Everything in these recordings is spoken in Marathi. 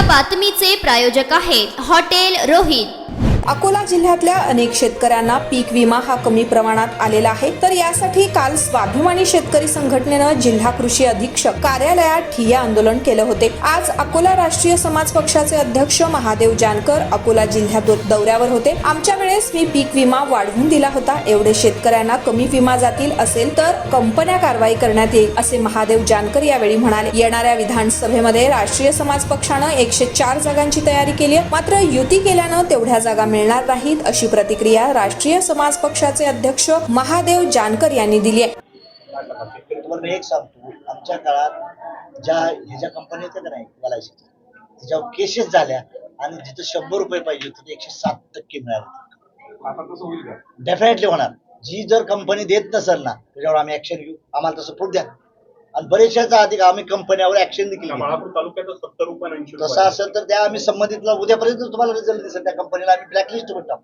बातमीचे प्रायोजक आहेत हॉटेल रोहित. अकोला जिल्ह्यातल्या अनेक शेतकऱ्यांना पीक विमा हा कमी प्रमाणात आलेला आहे. तर यासाठी काल स्वाभिमानी शेतकरी संघटनेनं जिल्हा कृषी अधीक्षक कार्यालयात ठिय्या आंदोलन केलं होते. आज अकोला राष्ट्रीय समाज पक्षाचे अध्यक्ष महादेव जानकर अकोला जिल्ह्यात दौऱ्यावर होते. आमच्या वेळेस मी पीक विमा वाढवून दिला होता. एवढे शेतकऱ्यांना कमी विमा जातील असेल तर कंपन्या कारवाई करण्यात येईल असे महादेव जानकर यावेळी म्हणाले. येणाऱ्या विधानसभेमध्ये राष्ट्रीय समाज पक्षानं एकशे चार जागांची तयारी केली आहे. मात्र युती केल्यानं तेवढ्या जागा मिळणार नाहीत अशी प्रतिक्रिया राष्ट्रीय समाज पक्षाचे अध्यक्ष महादेव जानकर यांनी दिली आहे. मी एक सांगतो आमच्या काळात ज्या ह्याच्या कंपन्या होत्या का नाही एल आय त्याच्यावर केसेस झाल्या आणि जिथं शंभर रुपये पाहिजे होते ते एकशे सात टक्के मिळाले आता तसं होईल का? डेफिनेटली होणार. जी जर कंपनी देत नसेल ना त्याच्यावर आम्ही ऍक्शन घेऊ. आम्हाला तसं प्रूफ द्या. आणि बरेचशाचा अधिक आम्ही कंपन्यावर ऍक्शन देखील त्या घेऊ बाळापूर तालुक्यात सत्तर रुपये ऐंशी तसं असेल तर त्या आम्ही संबंधितला उद्यापर्यंत तुम्हाला रिझल्ट दिसेल त्या कंपनीला आम्ही ब्लॅकलिस्ट वर टाकू.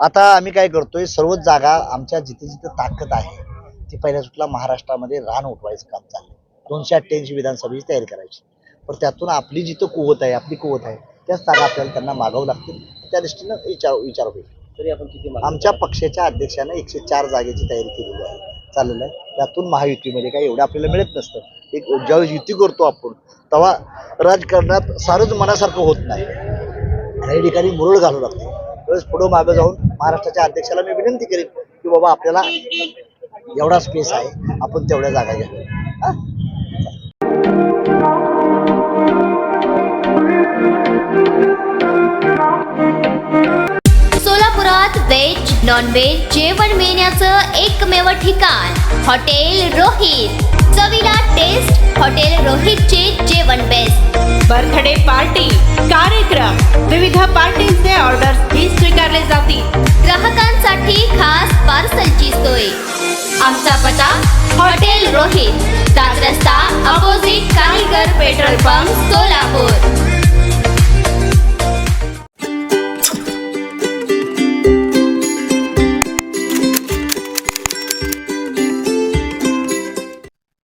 आता आम्ही काय करतोय सर्वच जागा आमच्या जिथे जिथे ताकद आहे ती पहिल्या सुटला महाराष्ट्रामध्ये रान उठवायचं काम चाललंय. दोनशे अठ्ठ्याऐंशी विधानसभेची तयारी करायची. पण त्यातून आपली जिथं कुवत आहे आपली कुवत आहे त्याच जागा आपल्याला त्यांना मागावं लागतील त्या दृष्टीनं विचार विचार होईल. तरी आपण किती आमच्या पक्षाच्या अध्यक्षानं एकशे चार जागेची तयारी केलेली आहे. चाललेलं आहे. त्यातून महायुतीमध्ये काही एवढं आपल्याला मिळत नसतं. एक ज्यावेळेस युती करतो आपण तेव्हा राजकारणात सारंच मनासारखं होत नाही. काही ठिकाणी मुरळ घालू लागते त्यावेळेस पुढं मागं जाऊन महाराष्ट्राच्या अध्यक्षाला मी विनंती करेन की बाबा आपल्याला एवढा स्पेस आहे आपण तेवढ्या जागा घ्या. व्हेज नॉन व्हेज जेवण मिळण्याचं एकमेव ठिकाण हॉटेल रोहित. चवीला टेस्ट हॉटेल रोहितचे जेवण बेस्ट बर्थडे पार्टी कार्यक्रम. विविध पार्टींचे ऑर्डर ही स्वीकारले जातील. ग्राहकांसाठी खास पार्सलची सोय. आमचा पता हॉटेल रोहित. सात रस्ता अपोजिट कारीगर पेट्रोल पंप सोलापूर.